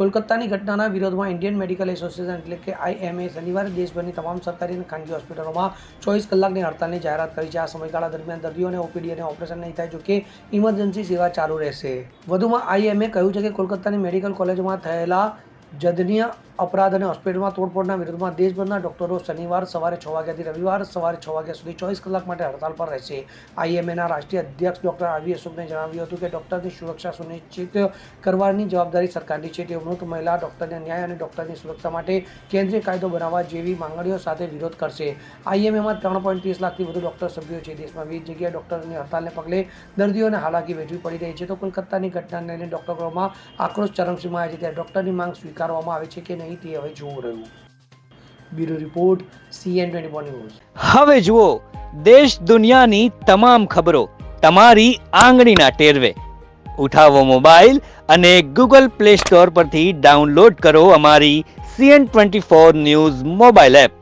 કોલકાતાની ઘટનાના વિરોધમાં Indian medical association એટલે કે આઈએમએ શનિવારે દેશભરની તમામ સરકારી અને ખાનગી હોસ્પિટલોમાં ચોવીસ કલાકની હડતાલની જાહેરાત કરી છે. આ સમયગાળા દરમિયાન દર્દીઓને ઓપીડી અને ઓપરેશન નહીં થાય જોકે ઇમરજન્સી સેવા ચાલુ રહેશે. વધુમાં આઈએમએ કહ્યું છે કે કોલકાતાની મેડિકલ કોલેજમાં થયેલા જધન્ય અપરાધ અને હોસ્પિટલમાં તોડફોડના વિરોધમાં દેશભરના ડોક્ટરો શનિવાર સવારે છ વાગ્યાથી રવિવાર સવારે છ વાગ્યા સુધી ચોવીસ કલાક માટે હડતાલ પર રહેશે. આઈએમએના રાષ્ટ્રીય અધ્યક્ષ ડોક્ટર આરવી અશોકને જણાવ્યું હતું કે ડોક્ટરની સુરક્ષા સુનિશ્ચિત કરવાની જવાબદારી સરકારની છે. તેઓ મૃત મહિલા ડોક્ટરને ન્યાય અને ડોક્ટરની સુરક્ષા માટે કેન્દ્રીય કાયદો બનાવવા જેવી માંગણીઓ સાથે વિરોધ કરશે. આઈએમએમાં ત્રણ પોઈન્ટ ત્રીસ લાખથી વધુ ડોક્ટર સભ્યો છે. દેશમાં વિવિધ જગ્યાએ ડોક્ટરની હડતાલને પગલે દર્દીઓને હાલાકી વેઠવી પડી રહી છે. તો કોલકાતાની ઘટનાને લઈને ડોક્ટરોમાં આક્રોશ ચરમસીમાએ છે. ત્યારે ડોક્ટરની માંગ સ્વીકારવામાં આવે છે કે નહીં? તે હવે જોવું રહ્યું. Bureau report CN twenty news. હવે જુઓ, દેશ દુનિયાની તમામ ખબરો તમારી આંગળીના ટેરવે. ઉઠાવો મોબાઈલ અને ગૂગલ પ્લે સ્ટોર પરથી ડાઉનલોડ કરો અમારી CN twenty four news mobile app.